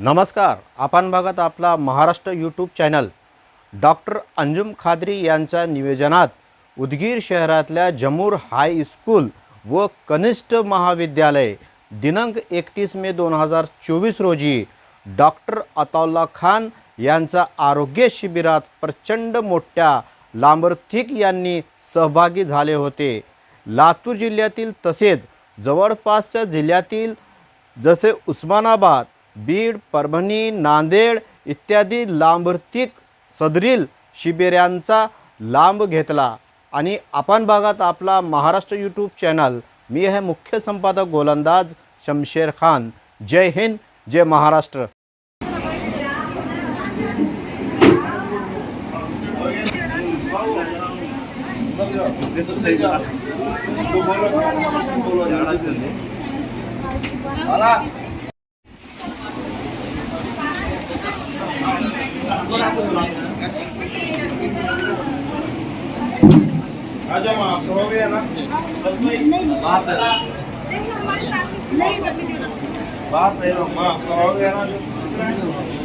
नमस्कार आपण बघत आपला Maharashtra YouTube channel doctor Anjum Khadri यांच्या निवेदनात उदगीर शहरातल्या जमूर हाय स्कूल व कनिष्ठ महाविद्यालय दिनांक एकतीस मे दोन हजार चोवीस रोजी डॉक्टर अताउल्ला खान यांचा आरोग्य शिबिरात प्रचंड मोठ्या लांबर्थिक यांनी सहभागी झाले होते. लातूर जिल्ह्यातील तसेच जवळपासच्या जिल्ह्यातील जसे उस्मानाबाद बीड परभणी नांदेड इत्यादी लांबर्तिक सदरील शिबिरांचा लांब घेतला. आणि आपण भागात आपला महाराष्ट्र यूट्यूब चॅनल मी आहे मुख्य संपादक गोलंदाज शमशेर खान. जय हिंद जय महाराष्ट्र आजा माँ हो गया ना बात है बात है माँ हो गया ना